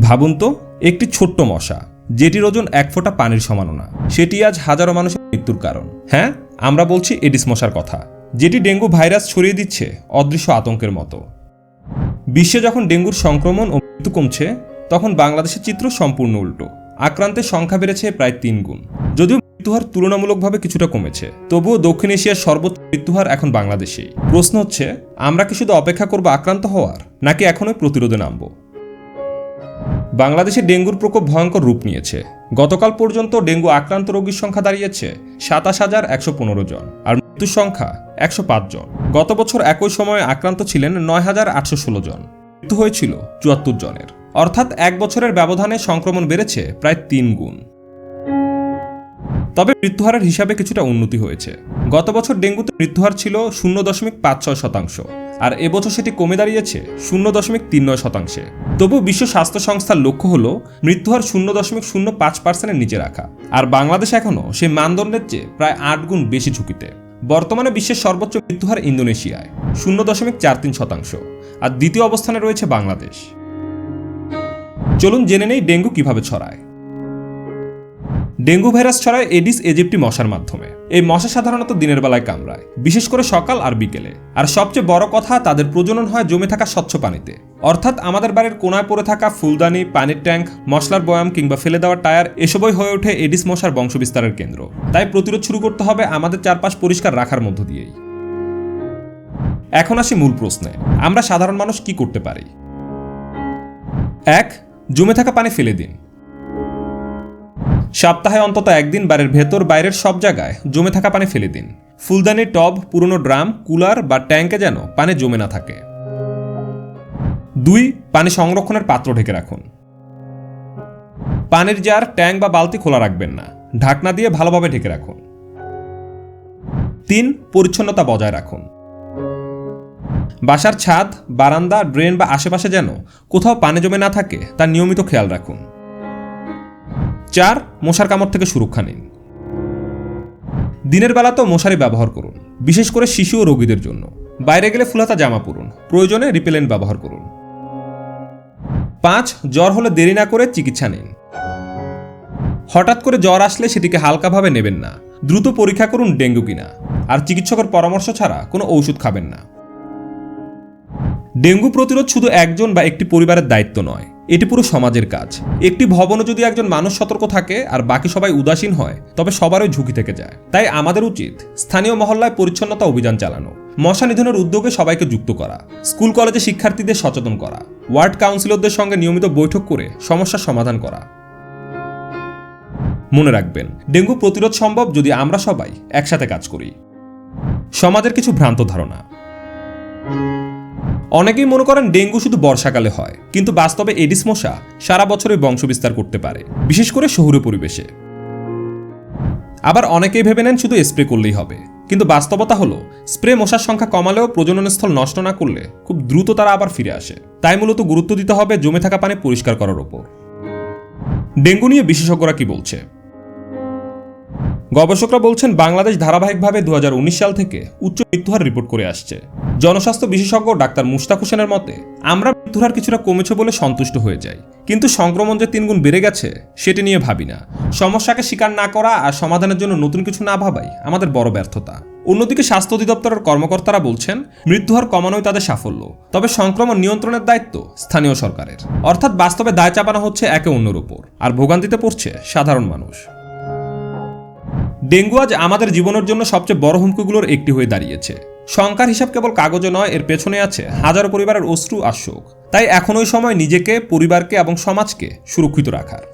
ভাবুন তো, একটি ছোট্ট মশা, যেটির ওজন এক ফোঁটা পানির সমানও না। সেটি আজ হাজারো মানুষের মৃত্যুর কারণ। হ্যাঁ আমরা বলছি এডিস মশার কথা, যেটি ডেঙ্গু ভাইরাস ছড়িয়ে দিচ্ছে অদৃশ্য আতঙ্কের মতো। বিশ্বে যখন ডেঙ্গুর সংক্রমণ ও মৃত্যু কমছে, তখন বাংলাদেশের চিত্র সম্পূর্ণ উল্টো। আক্রান্তের সংখ্যা বেড়েছে প্রায় তিন গুণ। যদিও মৃত্যুহার তুলনামূলকভাবে কিছুটা কমেছে, তবুও দক্ষিণ এশিয়ার সর্বোচ্চ মৃত্যুহার এখন বাংলাদেশেই। প্রশ্ন হচ্ছে, আমরা কি শুধু অপেক্ষা করব আক্রান্ত হওয়ার, নাকি এখনই প্রতিরোধে নামব? বাংলাদেশে ডেঙ্গুর প্রকোপ ভয়ঙ্কর রূপ নিয়েছে। গতকাল পর্যন্ত ডেঙ্গু আক্রান্ত রোগীর সংখ্যা দাঁড়িয়েছে সাতাশ হাজার একশো পনেরো জন আর মৃত্যুর সংখ্যা একশো পাঁচ জন। গত বছর একই সময়ে আক্রান্ত ছিলেন নয় হাজার আটশো ষোলো জন। মৃত্যু হয়েছিল চুয়াত্তর জনের। অর্থাৎ এক বছরের ব্যবধানে সংক্রমণ বেড়েছে প্রায় তিন গুণ। তবে মৃত্যুহারের হিসাবে কিছুটা উন্নতি হয়েছে। গত বছর ডেঙ্গুতে মৃত্যুহার ছিল শূন্য দশমিক পাঁচ ছয় শতাংশ। আর এবছর সেটি কমে দাঁড়িয়েছে শূন্য দশমিক তিন নয় শতাংশে। তবু বিশ্ব স্বাস্থ্য সংস্থার লক্ষ্য হল মৃত্যুহার শূন্য দশমিক শূন্য পাঁচ পার্সেন্টের নিচে রাখা। আর বাংলাদেশ এখনও সেই মানদণ্ডের চেয়ে প্রায় আট গুণ বেশি ঝুঁকিতে। বর্তমানে বিশ্বের সর্বোচ্চ মৃত্যুহার ইন্দোনেশিয়ায়, শূন্য দশমিক চার তিন শতাংশ। আর দ্বিতীয় অবস্থানে রয়েছে বাংলাদেশ। চলুন জেনে নেই ডেঙ্গু কীভাবে ছড়ায়। ডেঙ্গু ভাইরাস ছড়ায় এডিস এজিপ্টি মশার মাধ্যমে। এই মশা সাধারণত দিনের বেলায় কামড়ায়, বিশেষ করে সকাল আর বিকেলে। আর সবচেয়ে বড় কথা, তাদের প্রজনন হয় জমে থাকা স্বচ্ছ পানিতে। অর্থাৎ আমাদের বাড়ির কোনায় পড়ে থাকা ফুলদানি, পানির ট্যাঙ্ক, মশলার বয়াম কিংবা ফেলে দেওয়া টায়ার, এসবই হয়ে ওঠে এডিস মশার বংশবিস্তারের কেন্দ্র। তাই প্রতিরোধ শুরু করতে হবে আমাদের চারপাশ পরিষ্কার রাখার মধ্য দিয়েই। এখন আসি মূল প্রশ্নে, আমরা সাধারণ মানুষ কি করতে পারি? এক, জমে থাকা পানি ফেলে দিন। সপ্তাহে অন্তত একদিন বাড়ির ভেতর, বাইরের সব জায়গায় জমে থাকা পানি ফেলে দিন। ফুলদানি টব, পুরনো ড্রাম, কুলার বা ট্যাঙ্কে যেন পানি জমে না থাকে। দুই, পানি সংরক্ষণের পাত্র ঢেকে রাখুন। পানির জার, ট্যাঙ্ক বা বালতি খোলা রাখবেন না। ঢাকনা দিয়ে ভালোভাবে ঢেকে রাখুন। তিন, পরিচ্ছন্নতা বজায় রাখুন। বাসার ছাদ, বারান্দা, ড্রেন বা আশেপাশে যেন কোথাও পানি জমে না থাকে তার নিয়মিত খেয়াল রাখুন। চার, মশার কামড় থেকে সুরক্ষা নিন। দিনের বেলা তো মশারি ব্যবহার করুন, বিশেষ করে শিশু ও রোগীদের জন্য। বাইরে গেলে ফুলাতা জামা পরুন, প্রয়োজনে রিপেলেন্ট ব্যবহার করুন। পাঁচ, জ্বর হলে দেরি না করে চিকিৎসা নিন। হঠাৎ করে জ্বর আসলে সেটিকে হালকাভাবে নেবেন না, দ্রুত পরীক্ষা করুন ডেঙ্গু কিনা, আর চিকিৎসকের পরামর্শ ছাড়া কোনো ঔষধ খাবেন না। ডেঙ্গু প্রতিরোধ শুধু একজন বা একটি পরিবারের দায়িত্ব নয় এটি পুরো সমাজের কাজ। একটি ভবনে যদি একজন মানুষ সতর্ক থাকে আর বাকি সবাই উদাসীন হয়, তবে সবারই ঝুঁকি থেকে যায়। তাই আমাদের উচিত স্থানীয় মহল্লায় পরিচ্ছন্নতা অভিযান চালানো, মশা নিধনের উদ্যোগে সবাইকে যুক্ত করা, স্কুল কলেজে শিক্ষার্থীদের সচেতন করা, ওয়ার্ড কাউন্সিলরদের সঙ্গে নিয়মিত বৈঠক করে সমস্যার সমাধান করা। মনে রাখবেন, ডেঙ্গু প্রতিরোধ সম্ভব যদি আমরা সবাই একসাথে কাজ করি। সমাজের কিছু ভ্রান্ত ধারণা। অনেকেই মনে করেন ডেঙ্গু শুধু বর্ষাকালে হয়, কিন্তু বাস্তবে এডিস মশা সারা বছরই বংশবিস্তার করতে পারে, বিশেষ করে শহুরে পরিবেশে। আবার অনেকেই ভেবে নেন শুধু স্প্রে করলেই হবে, কিন্তু বাস্তবতা হলো, স্প্রে মশার সংখ্যা কমালেও প্রজননস্থল নষ্ট না করলে খুব দ্রুত তারা আবার ফিরে আসে। তাই মূলত গুরুত্ব দিতে হবে জমে থাকা পানি পরিষ্কার করার ওপর। ডেঙ্গু নিয়ে বিশেষজ্ঞরা কি বলছে? গবেষকরা বলছেন, বাংলাদেশ ধারাবাহিকভাবে দু হাজার উনিশ সাল থেকে উচ্চ মৃত্যুহার রিপোর্ট করে আসছে। জনস্বাস্থ্য বিশেষজ্ঞ ডাক্তার মুস্তাক হোসেনের মতে, আমরা মৃত্যুহার কিছুটা কমেছে বলে সন্তুষ্ট হয়ে যাই। কিন্তু সংক্রমণ যে তিনগুণ বেড়ে গেছে, সেটি নিয়ে ভাবি না। সমস্যাকে স্বীকার না করা আর সমাধানের জন্য নতুন কিছু না ভাবাই আমাদের বড় ব্যর্থতা। অন্যদিকে স্বাস্থ্য অধিদপ্তরের কর্মকর্তারা বলছেন মৃত্যুহার কমানোই তাদের সাফল্য। তবে সংক্রমণ নিয়ন্ত্রণের দায়িত্ব স্থানীয় সরকারের। অর্থাৎ বাস্তবে দায় চাপানো হচ্ছে একে অন্যের উপর। আর ভোগান্তিতে পড়ছে সাধারণ মানুষ। ডেঙ্গু আজ আমাদের জীবনের জন্য সবচেয়ে বড় হুমকিগুলোর একটি হয়ে দাঁড়িয়েছে। সংখ্যার হিসাব কেবল কাগজে নয়, এর পেছনে আছে হাজারো পরিবারের অশ্রু আর শোক। তাই এখন ওই সময় নিজেকে, পরিবারকে এবং সমাজকে সুরক্ষিত রাখার।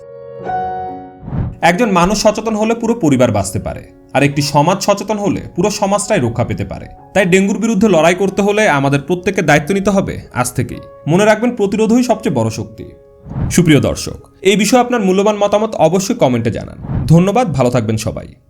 একজন মানুষ সচেতন হলে পুরো পরিবার বাঁচতে পারে, আর একটি সমাজ সচেতন হলে পুরো সমাজটাই রক্ষা পেতে পারে। তাই ডেঙ্গুর বিরুদ্ধে লড়াই করতে হলে আমাদের প্রত্যেকের দায়িত্ব নিতে হবে আজ থেকেই। মনে রাখবেন, প্রতিরোধই সবচেয়ে বড় শক্তি। সুপ্রিয় দর্শক, এই বিষয়ে আপনার মূল্যবান মতামত অবশ্যই কমেন্টে জানান। ধন্যবাদ, ভালো থাকবেন সবাই।